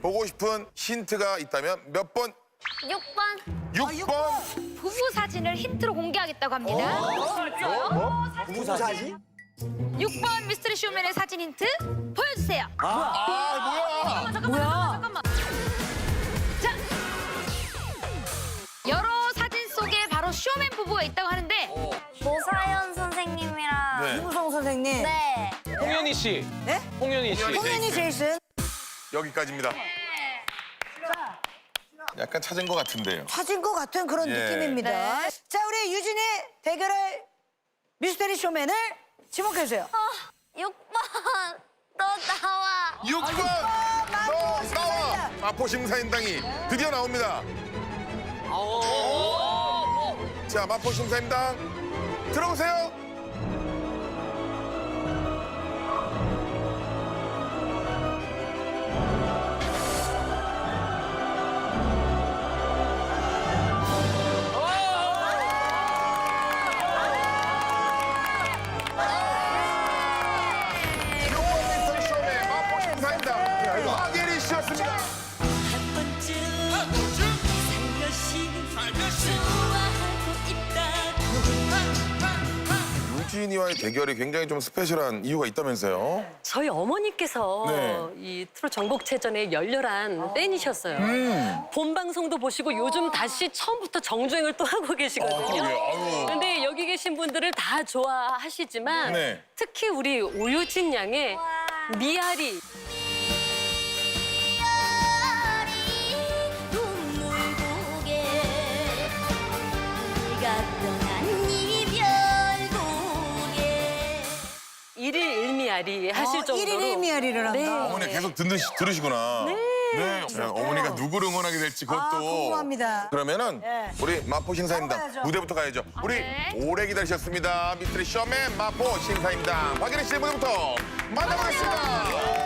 보고 싶은 힌트가 있다면 몇 번? 6번 6번. 부부 사진을 힌트로 공개하겠다고 합니다. 부부 사진? 6번 미스터리 쇼맨의 사진 힌트 보여주세요. 아, 뭐야? 뭐야? 잠깐만. 자, 여러 사진 속에 바로 쇼맨 부부가 있다고 하는데 노사연 선생님이랑 네. 김우성 선생님. 네. 홍현희 씨. 네? 홍현희 씨. 홍현이 제이슨. 여기까지입니다. 약간 찾은 것 같은데요. 찾은 것 같은 그런 예. 느낌입니다. 네. 자, 우리 유진이 대결할 미스테리 쇼맨을 지목해주세요. 6번 너 나와. 6번. 너 나와. 마포 심사인당이 드디어 나옵니다. 자, 마포 심사인당 들어오세요. 유진이와의 대결이 굉장히 좀 스페셜한 이유가 있다면서요? 저희 어머니께서 네. 이 트롯 전국체전의 열렬한 팬이셨어요. 본 방송도 보시고 요즘 다시 처음부터 정주행을 또 하고 계시거든요. 그러게요. 아유. 근데 여기 계신 분들을 다 좋아하시지만 네. 특히 우리 오유진 양의 미아리 일미아리 하실 어, 정도로 일일 일미아리를 한다. 네. 어머니 계속 듣는 들으시구나. 네. 자, 어머니가 누구를 응원하게 될지 그것도 아, 궁금합니다. 그러면은 예. 우리 마포 가야죠. 무대부터 가야죠. 우리 네. 오래 기다리셨습니다. 미스터리 쇼맨 마포 심사임당 박예리 씨의 무대부터 만나보겠습니다.